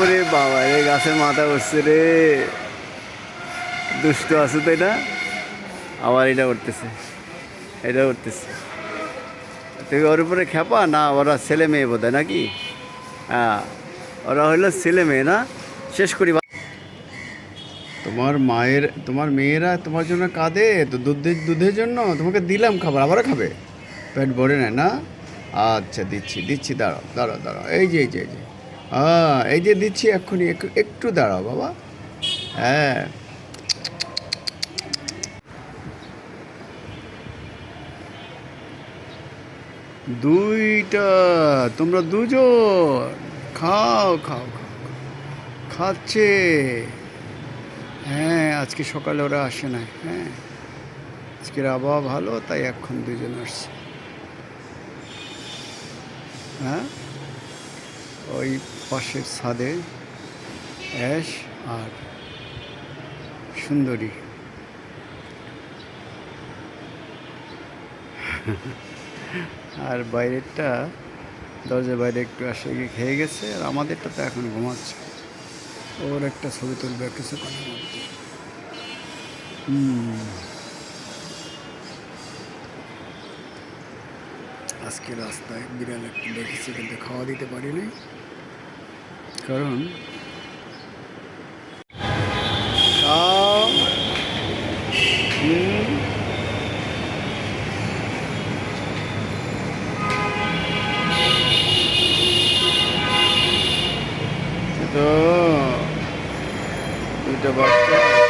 ওরে বাবা রে গাছের মাথা উঠছে রে। দুষ্ট আছে তো এটা? আবার এটা উঠতেছে। এটা উঠতেছে। তুই ওর উপরে খেপা? না, ওরা ছেলে মেয়ে বোধ নাকি? হ্যাঁ ওরা হইল ছেলে মেয়ে না? শেষ করি তোমার মায়ের, তোমার মেয়েরা তোমার জন্য কাঁদে, তো দুধের দুধের জন্য তোমাকে দিলাম খাবার, আবারও খাবে? পেট ভরে নেয় না? আচ্ছা দিচ্ছি দিচ্ছি, দাঁড়াও দাঁড়াও দাঁড়াও, এই যে এই যে এই যে হ্যাঁ এই যে দিচ্ছি এক্ষুনি, একটু- দাঁড়াও বাবা হ্যাঁ। দুইটা, তোমরা দুজন, খাও খাও খাও। খাচ্ছে। হ্যাঁ আজকে সকালে ওরা আসে না হ্যাঁ। আজকের আবহাওয়া ভালো, তাই এখন দুজন আসছে। হ্যাঁ? ওই পাশের ছাদে অ্যাশ আর সুন্দরী। আর বাইরেরটা, দরজার বাইরে একটু আসে গিয়ে খেয়ে গেছে, আর আমাদেরটা তো এখন ঘুমাচ্ছে। ওর একটা ছবি তুলবে কিছুক্ষণের মধ্যে। হুম। আজকে রাস্তায় বিড়াল একটা দেখেছি কিন্তু খাওয়া দিতে পারিনি। কারণ? তো দুইটা বাচ্চা।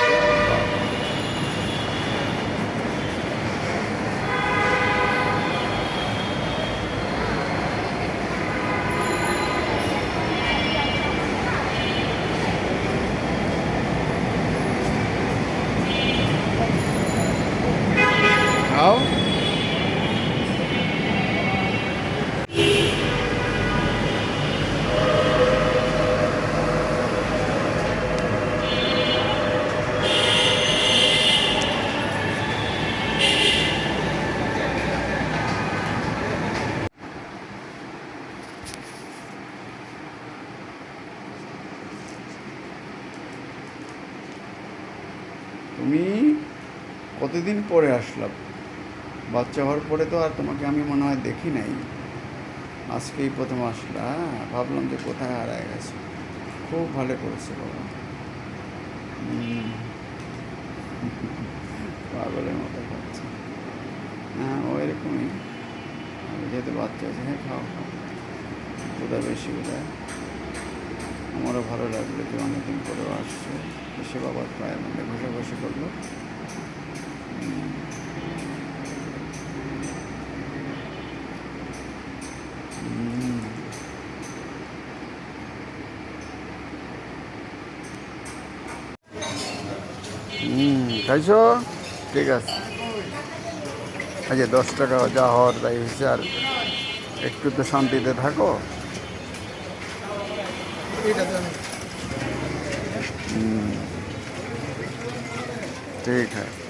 তুমি কতদিন পরে আসলাম বাচ্চা হওয়ার পরে তো আর তোমাকে আমি মনে হয় দেখি নাই। আজকেই প্রথম আসলা হ্যাঁ, ভাবলাম যে কোথায় হারায় গেছে। খুব ভালো করেছে বাবা। পাগলের মতো খাচ্ছে হ্যাঁ ও এরকমই। আর যেহেতু বাচ্চা আছে হ্যাঁ খাও খাও। বোধহয় বেশি বোধহয়। আমারও ভালো লাগল যে অনেকদিন আসছে এসে বাবার পায়ের মধ্যে ঘষে ঘষে করল। খাইছো? ঠিক আছে। আচ্ছা দশ টাকা যা হওয়ার তাই হয়েছে আর একটু তো শান্তিতে থাকো। হুম, ঠিক আছে ठीक है